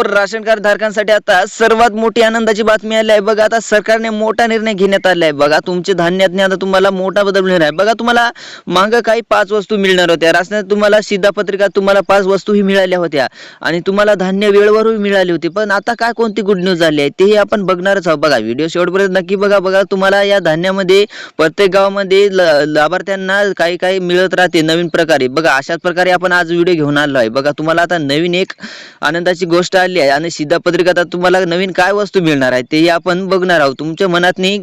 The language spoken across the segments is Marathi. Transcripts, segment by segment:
मित्रांनो राशन कार्ड धारकांसाठी आता सर्वात मोठी आनंदाची बातमी आली आहे. बघा आता सरकारने मोठा निर्णय घेण्यात आला आहे. बघा तुमचे धान्यातने आता तुम्हाला मोठा बदल मिळणार आहे. बघा तुम्हाला मागं काही पाच वस्तू मिळणार होत्या. राशनात तुम्हाला शिधापत्रिका तुम्हाला पाच वस्तूही मिळाल्या होत्या. आणि तुम्हाला धान्य वेळेवरही मिळाली होती. पण आता काय कोणती गुड न्यूज आली आहे तेही आपण बघणारच आहोत. बघा व्हिडिओ शेवटपर्यंत नक्की बघा. बघा तुम्हाला या धान्यामध्ये प्रत्येक गावामध्ये लाभार्थ्यांना काही काही मिळत राहते नवीन प्रकारे. बघा अशाच प्रकारे आपण आज व्हिडिओ घेऊन आलो आहे. बघा तुम्हाला आता नवीन एक आनंदाची गोष्ट आली आहे आणि शिधापत्रिका तुम्हाला नवीन काय वस्तू मिळणार आहे तेही आपण बघणार आहोत. तुमच्या मनातनी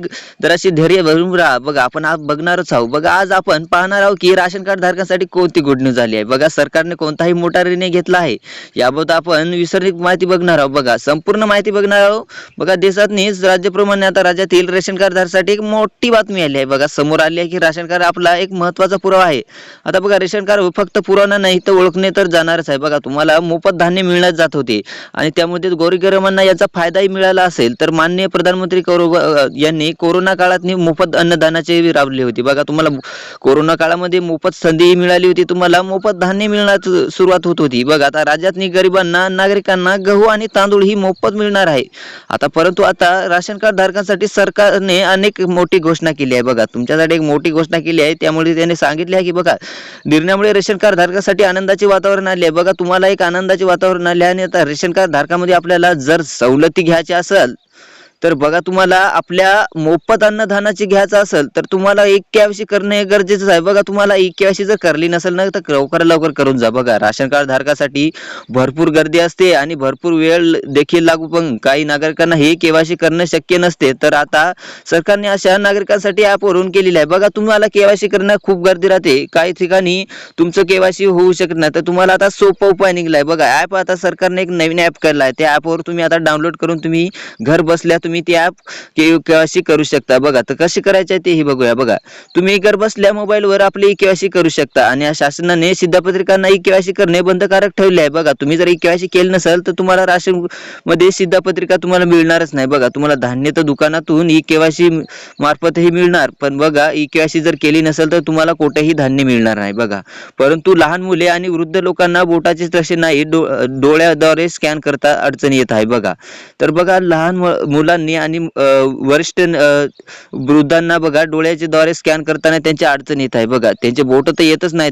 जराशी धैर्य भरून राहा. बघा आपण आज बघणारच आहोत. बघा आज आपण पाहणार आहोत की राशन कार्ड धारकांसाठी कोणती गुड न्यूज आली आहे. बघा सरकारने कोणताही मोठा निर्णय घेतला आहे. याबाबत आपण विसर्जित माहिती बघणार आहोत. बघा संपूर्ण माहिती बघणार आहोत. बघा देशातनीच राज्याप्रमाणे आता राज्यातील रेशन कार्ड धारकांसाठी एक मोठी बातमी आली आहे. बघा समोर आली आहे की राशन कार्ड आपला एक महत्त्वाचा पुरावा आहे. आता बघा रेशन कार्ड फक्त पुरावा नाही तर ओळखणे तर जाणारच आहे. बघा तुम्हाला मोफत धान्य मिळण्यात जात होते. आणि त्यामध्ये गोरगरिबांना याचा फायदाही मिळाला असेल तर माननीय प्रधानमंत्री करो यांनी कोरोना काळात मोफत अन्नदानाचे राबले होते. बघा तुम्हाला कोरोना काळामध्ये मोफत संधीही मिळाली होती तुम्हाला मोफत धान्य मिळण्यास सुरुवात होत होती. बघा आता राज्यातनी गरिबांना नागरिकांना गहू आणि तांदूळ ही मोफत मिळणार आहे. आता परंतु आता राशन कार्ड धारकांसाठी सरकारने अनेक मोठी घोषणा केली आहे. बघा तुमच्यासाठी एक मोठी घोषणा केली आहे. त्यामुळे त्याने सांगितले आहे की बघा निर्णयामुळे रेशन कार्ड धारकासाठी आनंदाचे वातावरण आले आहे. बघा तुम्हाला एक आनंदाचे वातावरण आले आहे आणि आता रेशन कार्ड धारकामध्ये आपल्याला जर सवलती घ्यायच्या असेल तर बघा तुम्हाला आपल्या मोफत अन्नधानाची घ्यायचं असेल तर तुम्हाला एक केवायसी करणं हे गरजेचं आहे. बघा तुम्हाला एक केवायसी जर करली नसेल ना तर लवकर लवकर करून जा. बघा राशन कार्ड धारकासाठी भरपूर गर्दी असते आणि भरपूर वेळ देखील लागू. पण काही नागरिकांना हे केवायसी करणं शक्य नसते. तर आता सरकारने अशा नागरिकांसाठी ॲपवरून केलेलं आहे. बघा तुम्हाला केवायसी करणं खूप गर्दी राहते. काही ठिकाणी तुमचं केवायसी होऊ शकत नाही. तर तुम्हाला आता सोपा उपाय निघलाय. बघा ॲप आता सरकारने एक नवीन ॲप केला आहे त्या ॲपवर तुम्ही आता डाउनलोड करून तुम्ही घर बसल्या तुम्ही ती ॲप केवायसी करू शकता. बघा तर कशी करायची आहे तेही बघूया. बघा तुम्ही घर बसल्या मोबाईलवर आपली केवायसी करू शकता आणि या शासनाने सिद्धापत्रिकांना ई केवायसी करणे बंधकारक ठेवले आहे. बघा तुम्ही जर ई केवायसी केलं नसेल तर तुम्हाला राशनमध्ये सिद्धापत्रिका तुम्हाला मिळणारच नाही. बघा तुम्हाला धान्य तर दुकानातून ई केवायसी मार्फतही मिळणार. पण बघा ई केवायसी जर केली नसेल तर तुम्हाला कुठेही धान्य मिळणार नाही. बघा परंतु लहान मुले आणि वृद्ध लोकांना बोटाचे तसे नाही डो डोळ्याद्वारे स्कॅन करता अडचण येत आहे. बघा तर बघा लहान मुला वृद्धांनी आणि वरिष्ठ वृद्धांना बघा डोळ्याच्या द्वारे स्कॅन करताना त्यांच्या अडचण येत आहे. बघा त्यांचे बोट तर येतच नाही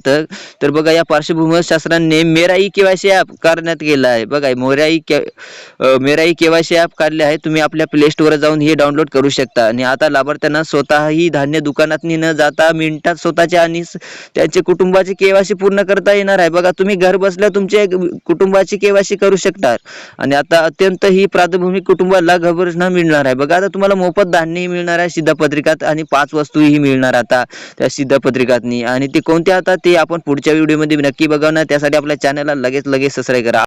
तर बघा या पार्श्वभूमीवर शासनाने मेराई केवायसी ॲप करण्यात गेला आहे. बघा मोराई मेराई के केवायसी ॲप काढले आहे. तुम्ही आपल्या प्ले स्टोअर जाऊन हे डाउनलोड करू शकता. आणि आता लाभार्थ्यांना स्वतःही धान्य दुकानात न जाता मिनिटात स्वतःच्या आणि त्यांचे कुटुंबाची केवायसी पूर्ण करता येणार आहे. बघा तुम्ही घर बसल्या तुमच्या कुटुंबाची केवायसी करू शकता. आणि आता अत्यंत ही प्राथमिक कुटुंबाला घबरना मिळणार आहे. बघा आता तुम्हाला मोफत धान्यही मिळणार आहे सिद्धपत्रिकात आणि पाच वस्तूही मिळणार आता त्या सिद्धपत्रिकातनी. आणि ते कोणत्या आता ते आपण पुढच्या व्हिडिओमध्ये नक्की बघणार. त्यासाठी आपल्या चॅनलला लगेच लगेच सबस्क्राईब करा.